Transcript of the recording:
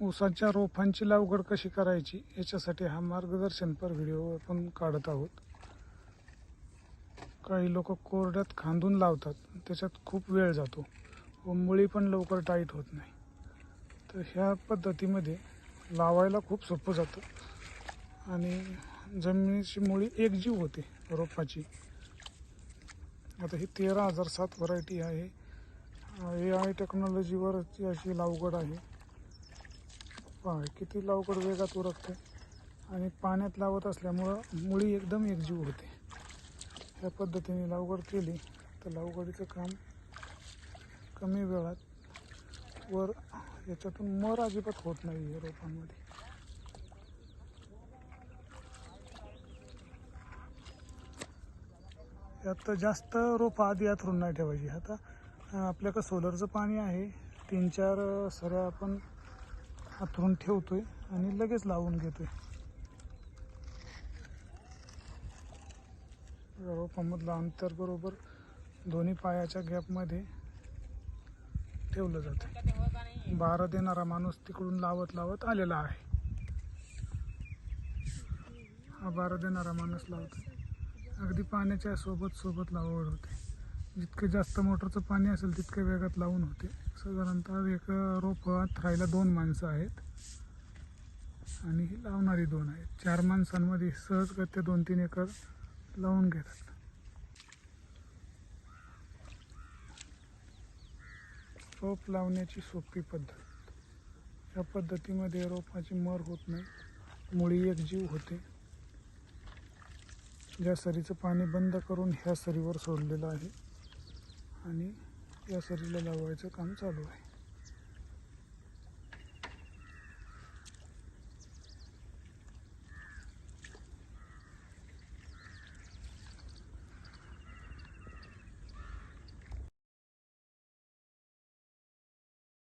ऊसाच्या रोपांची लागवड कशी करायची याच्यासाठी हा मार्गदर्शनपर व्हिडिओ आपण काढत आहोत. काही लोक कोरड्यात खांदून लावतात त्याच्यात खूप वेळ जातो व मुळी पण लवकर टाईट होत नाही. तर ह्या पद्धतीमध्ये लावायला खूप सोपं जातं आणि जमिनीची मुळी एकजीव होते रोपाची. आता ही तेरा हजार सात व्हरायटी आहे. ए आय टेक्नॉलॉजीवरची अशी लागवड आहे. पहा किती लवकर वेगात उरकते आणि पाण्यात लावत असल्यामुळं मुळी एकदम एकजीव होते. ह्या पद्धतीने लागवड केली तर लागवडीचं काम कमी वेळात वर याच्यातून मर अजिबात होत नाही या रोपांमध्ये. यात जास्त रोपं आधी आथरून नाही ठेवायची. आता आपल्याकडं सोलरचं पाणी आहे तीन चार सऱ्या आपण हातरून ठेवतोय आणि लगेच लावून घेतोय. रोपामधलं अंतर बरोबर दोन्ही पायाच्या गॅपमध्ये ठेवलं जातं बारा देणारा माणूस तिकडून लावत लावत आलेला आहे. हा बारा देणारा माणूस लावतो अगदी पाण्याच्या सोबत सोबत लावड होते. जितकं जास्त मोटरचं पाणी असेल तितकं वेगात लावून होते. साधारणतः एक रोप राहायला दोन माणसं आहेत. आणि ही लावणारी दोन आहेत. चार माणसांमध्ये सहजगत्या दोन तीन एकर लावून घेतात. रोप लावण्याची सोपी पद्धत. या पद्धतीमध्ये रोपाची मर होत नाही. मुळी एक जीव होते. ज्या सरीचं पाणी बंद करून ह्या सरीवर सोडलेलं आहे. आणि या सरीला लावायचं काम चालू आहे.